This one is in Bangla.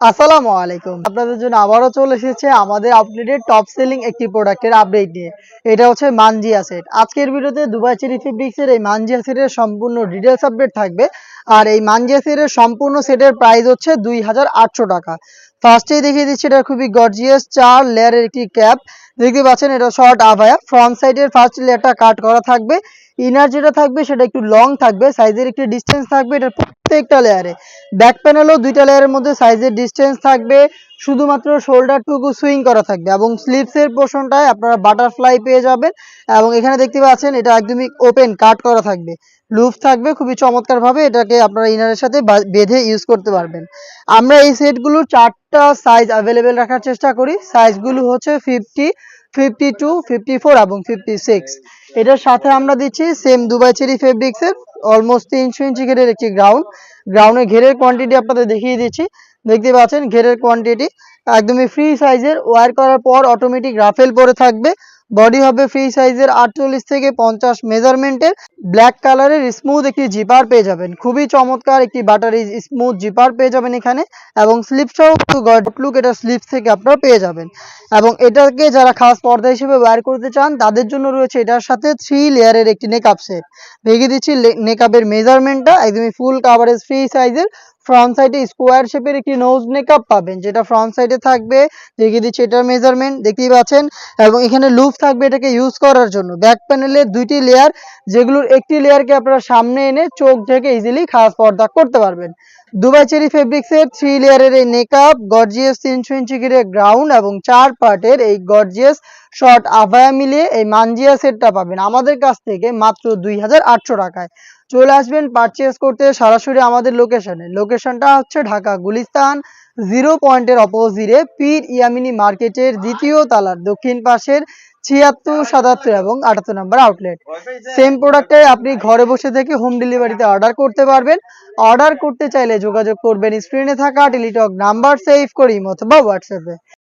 আসসালামু আলাইকুম। আপনাদের জন্য আবারও চলে এসেছে আমাদের আপডেটেড টপ সেলিং একটি প্রোডাক্টের আপডেট নিয়ে। এটা হচ্ছে মানজিয়া সেট আজকের ভিডিওতে দুবাই চেরি ফেব্রিক্সের এই মানজিয়া সেটের সম্পূর্ণ ডিটেলস আপডেট থাকবে। আর এই মানজিয়া সেটের সম্পূর্ণ সেটের প্রাইস হচ্ছে দুই হাজার আটশো টাকা। ফার্স্টেই দেখিয়ে দিচ্ছি, এটা খুবই গর্জিয়াস চার লেয়ারের একটি ক্যাপ দেখতে পাচ্ছেন, এটা শর্ট আভায়া। ফ্রন্ট সাইডের ফার্স্ট লেয়ারটা কাট করা থাকবে। ইনার যেটা থাকবে, সেটা একটু লং থাকবে। সাইজের একটি ডিস্টেন্স থাকবে, এটার প্রত্যেকটা লেয়ারে ব্যাক প্যানেলও দুইটা লেয়ারের মধ্যে সাইজের ডিস্টেন্স থাকবে, শুধুমাত্র শোল্ডারটুকু সুইং করা থাকবে এবং স্লিভসের পোর্শনটায় আপনারা বাটারফ্লাই পেয়ে যাবেন এবং এখানে দেখতে পাচ্ছেন এটা একদমই ওপেন কাট করা থাকবে। লুফ থাকবে খুবই চমৎকারভাবে, এটাকে আপনারা ইনারের সাথে বেঁধে ইউজ করতে পারবেন। আমরা এই সেটগুলো চারটা সাইজ অ্যাভেলেবেল রাখার চেষ্টা করি। সাইজগুলো হচ্ছে fifty fifty two fifty four এবং ফিফটি সিক্স এটার সাথে আমরা দিচ্ছি সেম দুবাই চেরি ফেব্রিক্সের অলমোস্ট তিনশো ইঞ্চি ঘেরের একটি গ্রাউন্ড গ্রাউন্ডের ঘেরের কোয়ান্টিটি আপনাদের দেখিয়ে দিচ্ছি। দেখতে পাচ্ছেন, ঘেরের কোয়ান্টিটি একদমই ফ্রি সাইজের ওয়ার করার পর অটোমেটিক রাফেল পরে থাকবে। বডি হবে ফ্রি সাইজের আটচল্লিশ থেকে পঞ্চাশ মেজারমেন্টের ব্ল্যাক কালারের স্মুথ একটি জিপার পেয়ে যাবেন। খুবই চমৎকার একটি বাটারি স্মুথ জিপার পেয়ে যাবেন এখানে। এবং স্লিপসটাও একটু লুক এটা স্লিপস থেকে আপনারা পেয়ে যাবেন। এবং এটাকে যারা খাস পর্দা হিসেবে ওয়্যার করতে চান, তাদের জন্য রয়েছে এটার সাথে থ্রি লেয়ারের একটি নেকআপ সেট দেখিয়ে দিচ্ছি নেকআপের মেজারমেন্টটা একদমই ফুল কাভারেজ ফ্রি সাইজের ফ্রন্ট সাইডে স্কোয়ার শেপের একটি নোজ মেকআপ পাবেন। যেটা ফ্রন্ট সাইডে থাকবে, দেখিয়ে দিচ্ছি এটার মেজারমেন্ট দেখতেই পাচ্ছেন? এবং এখানে লুপ থাকবে এটাকে ইউজ করার জন্য। ব্যাক প্যানেলে দুইটি লেয়ার যেগুলোর একটি লেয়ারকে আপনারা সামনে এনে চোখ থেকে ইজিলি খাস পর্দা করতে পারবেন। দুবাই চেরি ফেব্রিক্সের থ্রি লেয়ারের এই নেকআপ গর্জিয়াস তিনশো ইঞ্চি ঘিরে গ্রাউন্ড এবং চার পার্টের এই গর্জিয়াস শর্ট আভায়া মিলিয়ে এই মানজিয়া সেটটা পাবেন আমাদের কাছ থেকে মাত্র দুই হাজার আটশো টাকায়। চলে আসবেন পারচেস করতে সরাসরি আমাদের লোকেশনে লোকেশনটা হচ্ছে ঢাকা গুলিস্তান জিরো পয়েন্টের অপোজিটে পীর ইয়ামিনী মার্কেটের দ্বিতীয় তালার দক্ষিণ পাশের ছিয়াত্তর, সাতাত্তর এবং আটাত্তর নাম্বার আউটলেট সেম প্রোডাক্টে আপনি ঘরে বসে থেকে হোম ডেলিভারিতে অর্ডার করতে পারবেন। অর্ডার করতে চাইলে যোগাযোগ করবেন স্ক্রিনে থাকা টেলিটক নাম্বার সেভ করি অথবা হোয়াটসঅ্যাপে